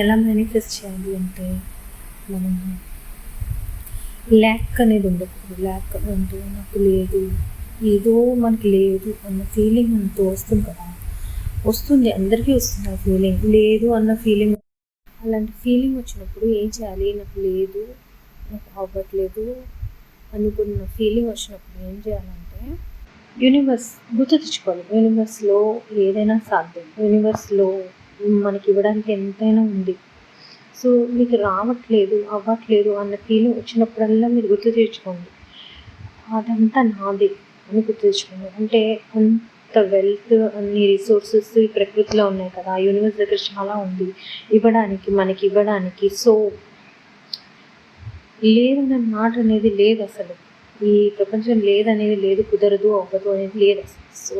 ఎలా మేనిఫెస్ట్ చేయాలి అంటే మనం ల్యాక్ అనేది ఉండకూడదు. ల్యాక్ అంటే నాకు లేదు ఏదో మనకి లేదు అన్న ఫీలింగ్ మనతో వస్తుంది కదా. వస్తుంది అందరికీ వస్తుంది ఆ ఫీలింగ్ లేదు అన్న ఫీలింగ్ అలాంటి ఫీలింగ్ వచ్చినప్పుడు ఏం చేయాలి? నాకు లేదు నాకు అవ్వట్లేదు అనుకున్న ఫీలింగ్ వచ్చినప్పుడు ఏం చేయాలంటే యూనివర్స్ గుర్తు తెచ్చుకోవాలి. యూనివర్స్లో ఏదైనా సాధ్యం. యూనివర్స్లో మనకి ఇవ్వడానికి ఎంతైనా ఉంది. సో మీకు రావట్లేదు అవ్వట్లేదు అన్న ఫీలింగ్ వచ్చినప్పుడల్లా మీరు గుర్తు తెచ్చుకోండి అదంతా నాది అని గుర్తు తెచ్చుకోండి అంటే అంత వెల్త్ అన్ని రిసోర్సెస్ ఈ ప్రకృతిలో ఉన్నాయి కదా యూనివర్స్ దగ్గర చాలా ఉంది. ఇవ్వడానికి మనకి ఇవ్వడానికి సో లేదన్న మాట అనేది లేదు అసలు. ఈ ప్రపంచం లేదనేది లేదు కుదరదు అవ్వదు అనేది లేదు అసలు. సో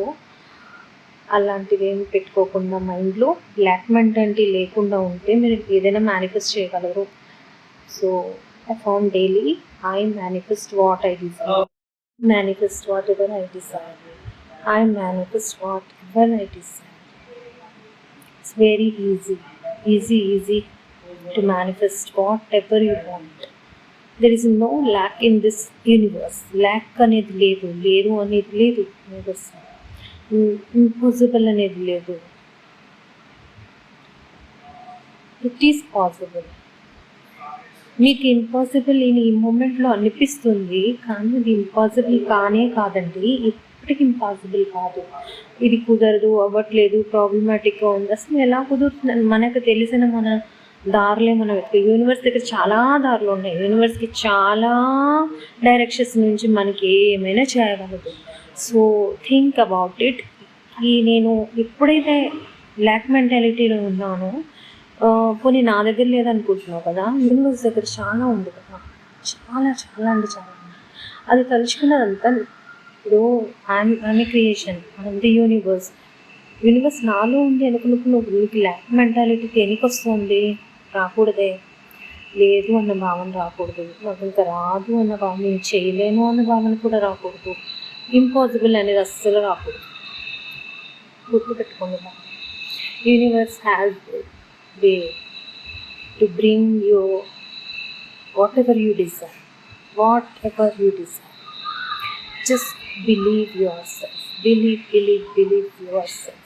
అలాంటివి ఏమి పెట్టుకోకుండా మైండ్లో బ్లాక్ మెంటాలిటీ లేకుండా ఉంటే మీరు ఏదైనా మేనిఫెస్ట్ చేయగలరు. So I daily I manifest what I desire manifest whatever I desire I manifest whatever I desire it's very easy easy easy to manifest whatever you want there is no lack in this universe lack అనేది లేదు లేదు అనేది లేదు. Universe impossible అనేది లేదు. It is possible మీకు impossible ఈ మూమెంట్లో అనిపిస్తుంది కానీ ఇది ఇంపాసిబుల్ కానే కాదండి. ఇప్పటికి ఇంపాసిబుల్ కాదు. ఇది కుదరదు అవ్వట్లేదు ప్రాబ్లమాటిక్గా ఉంది. అసలు ఎలా కుదురుతుంది మనకు తెలిసిన మన దారులే మనం యూనివర్స్ దగ్గర చాలా దారులు ఉన్నాయి. యూనివర్స్కి చాలా డైరెక్షన్స్ నుంచి మనకి ఏమైనా చేయగలదు. సో థింక్ అబౌట్ ఇట్ ఈ నేను ఎప్పుడైతే బ్లాక్ మెంటాలిటీలో ఉన్నానో. కొన్ని నా దగ్గర లేదనుకుంటున్నావు కదా? యూనివర్స్ దగ్గర చాలా ఉంది కదా? చాలా చాలా అంటే చాలా ఉంది. అది తలుచుకున్నదంతా ఇప్పుడు I'm I'm creation I'm the universe universe నాలో ఉంది అనుకున్నప్పుడు నీకు ల్యాక్ మెంటాలిటీ ఎనికి వస్తుంది? రాకూడదే. లేదు అన్న భావన రాకూడదు. నాకు ఇంకా రాదు అన్న భావన నేను చేయలేను అన్న భావన కూడా రాకూడదు. ఇంపాసిబుల్ అనేది అస్సలు రాకూడదు గుర్తుపెట్టుకోండి universe has way to bring you whatever you desire whatever you desire just believe yourself believe believe believe yourself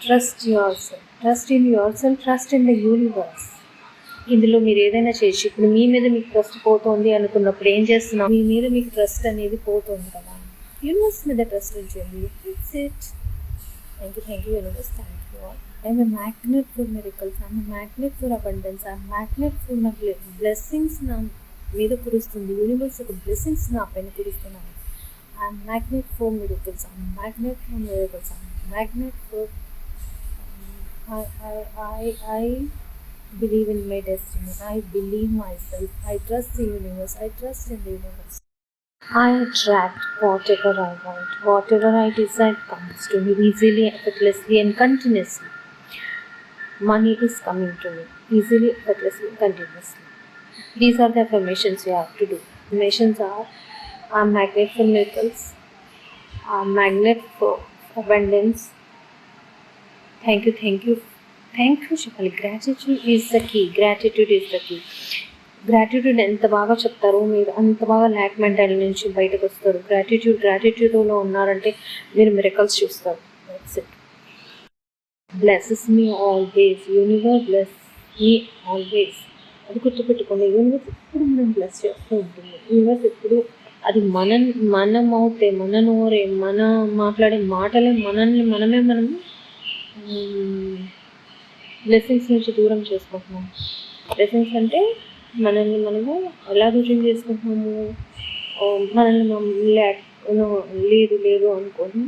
trust yourself trust in yourself trust in the universe ఇందులో మీరు ఏదైనా చేయొచ్చు ఇప్పుడు మీ మీద మీకు ట్రస్ట్ పోతుంది అనుకున్నప్పుడు ఏం చేస్తున్నాం మీ మీద మీకు ట్రస్ట్ అనేది పోతుంది కదా. యూనివర్స్ మీద ట్రస్ట్ ఉంచండి it's it thank you thank you universe thank you I'm a magnet for miracles I'm magnet for abundance I'm magnet for నా బ్లెస్సింగ్స్ నా మీద కురుస్తుంది. యూనివర్స్ యొక్క బ్లెస్సింగ్స్ నా పైన కురుస్తున్నాను I'm magnet for miracles I'm magnet for miracles I'm magnet for I, I, I, I believe in my destiny. I believe myself. I trust the universe. I trust in the universe. I attract whatever I want. Whatever I desire comes to me easily, effortlessly, and continuously. Money is coming to me easily, effortlessly, continuously. These are the affirmations you have to do. Affirmations are a magnet for miracles, a magnet for abundance. Thank you, thank you thank you చెప్పాలి gratitude is the key gratitude is the key gratitude ఎంత బాగా చెప్తారో మీరు అంత బాగా lakh mental నుంచి బయటకు వస్తారు. గ్రాటిట్యూడ్ గ్రాటిట్యూడ్లో ఉన్నారంటే మీరు మిరకల్స్ చూస్తారు. That's it blesses me always universe bless me always అది గుర్తుపెట్టుకోండి. యూనివర్స్ ఎప్పుడు మనం బ్లెస్ చేస్తూ ఉంటుంది. యూనివర్స్ ఎప్పుడు అది మన మనం అవుతే మన నోరే మన మాట్లాడే మాటలే మనల్ని మనమే మనము బ్లెస్సింగ్స్ నుంచి దూరం చేసుకుంటున్నాం. బ్లెస్సింగ్స్ అంటే మనల్ని మనము ఎలా దూరం చేసుకుంటున్నాము? మనల్ని మనం లేదు లేదు అనుకొని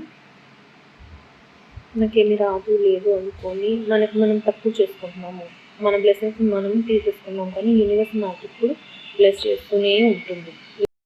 మనకేమి రాదు లేదు అనుకొని మనకు మనం తక్కువ చేసుకుంటున్నాము. మన బ్లెస్సింగ్స్ మనం తీసేసుకున్నాం కానీ యూనివర్స్ నాకు ఇప్పుడు బ్లెస్ చేస్తూనే ఉంటుంది.